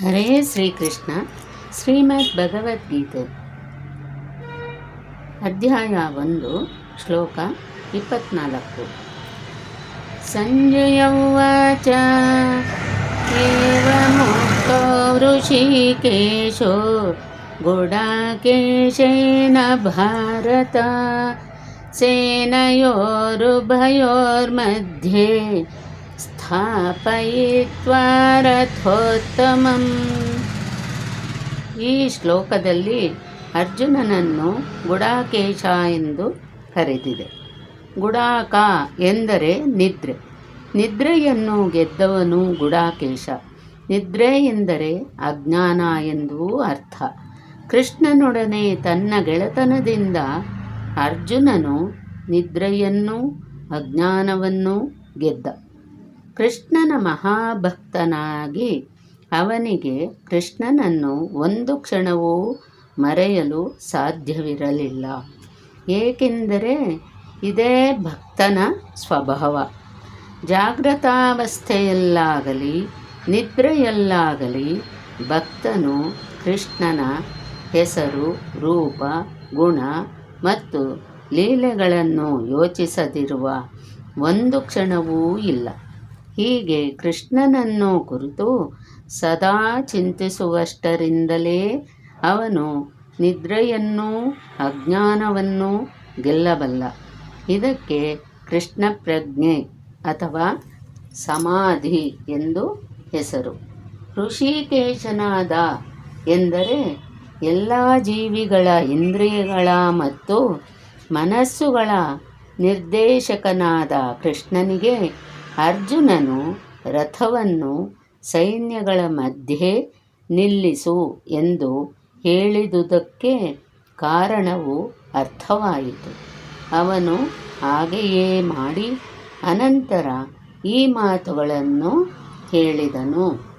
ಹರೇ ಶ್ರೀಕೃಷ್ಣ. ಶ್ರೀಮದ್ ಭಗವದ್ಗೀತೆ. ಅಧ್ಯಾಯ ಒಂದು, ಶ್ಲೋಕ ಇಪ್ಪತ್ನಾಲ್ಕು. ಸಂಜಯ ಉಚ ಮುಕ್ತೋ ಋಷಿಕೇಶೋ ಗುಡಾಕೇಶೇನ ಭಾರತ, ಸೇನಯೋರುಭಯೋರ್ಮಧ್ಯೆ ಸ್ಥಾಪಯಿತ್ವಾ ರಥೋತ್ತಮಂ ಈ ಶ್ಲೋಕದಲ್ಲಿ ಅರ್ಜುನನನ್ನು ಗುಡಾಕೇಶ ಎಂದು ಕರೆದಿದೆ. ಗುಡಾಕ ಎಂದರೆ ನಿದ್ರೆ. ನಿದ್ರೆಯನ್ನು ಗೆದ್ದವನು ಗುಡಾಕೇಶ. ನಿದ್ರೆ ಎಂದರೆ ಅಜ್ಞಾನ ಎಂದೂ ಅರ್ಥ. ಕೃಷ್ಣನೊಡನೆ ತನ್ನ ಗೆಳೆತನದಿಂದ ಅರ್ಜುನನು ನಿದ್ರೆಯನ್ನು ಅಜ್ಞಾನವನ್ನು ಗೆದ್ದ. ಕೃಷ್ಣನ ಮಹಾಭಕ್ತನಾಗಿ ಅವನಿಗೆ ಕೃಷ್ಣನನ್ನು ಒಂದು ಕ್ಷಣವೂ ಮರೆಯಲು ಸಾಧ್ಯವಿರಲಿಲ್ಲ. ಏಕೆಂದರೆ ಇದೇ ಭಕ್ತನ ಸ್ವಭಾವ. ಜಾಗೃತಾವಸ್ಥೆಯಲ್ಲಾಗಲಿ ನಿದ್ರೆಯಲ್ಲಾಗಲಿ ಭಕ್ತನು ಕೃಷ್ಣನ ಹೆಸರು, ರೂಪ, ಗುಣ ಮತ್ತು ಲೀಲೆಗಳನ್ನು ಯೋಚಿಸದಿರುವ ಒಂದು ಕ್ಷಣವೂ ಇಲ್ಲ. ಹೀಗೆ ಕೃಷ್ಣನನ್ನು ಕುರಿತು ಸದಾ ಚಿಂತಿಸುವಷ್ಟರಿಂದಲೇ ಅವನು ನಿದ್ರೆಯನ್ನೂ ಅಜ್ಞಾನವನ್ನೂ ಗೆಲ್ಲಬಲ್ಲ. ಇದಕ್ಕೆ ಕೃಷ್ಣ ಪ್ರಜ್ಞೆ ಅಥವಾ ಸಮಾಧಿ ಎಂದು ಹೆಸರು. ಋಷಿಕೇಶನಾದ ಎಂದರೆ ಎಲ್ಲ ಜೀವಿಗಳ ಇಂದ್ರಿಯಗಳ ಮತ್ತು ಮನಸ್ಸುಗಳ ನಿರ್ದೇಶಕನಾದ ಕೃಷ್ಣನಿಗೆ ಅರ್ಜುನನು ರಥವನ್ನು ಸೈನ್ಯಗಳ ಮಧ್ಯೆ ನಿಲ್ಲಿಸು ಎಂದು ಹೇಳಿದುದಕ್ಕೆ ಕಾರಣವು ಅರ್ಥವಾಯಿತು. ಅವನು ಹಾಗೆಯೇ ಮಾಡಿ ಅನಂತರ ಈ ಮಾತುಗಳನ್ನು ಹೇಳಿದನು.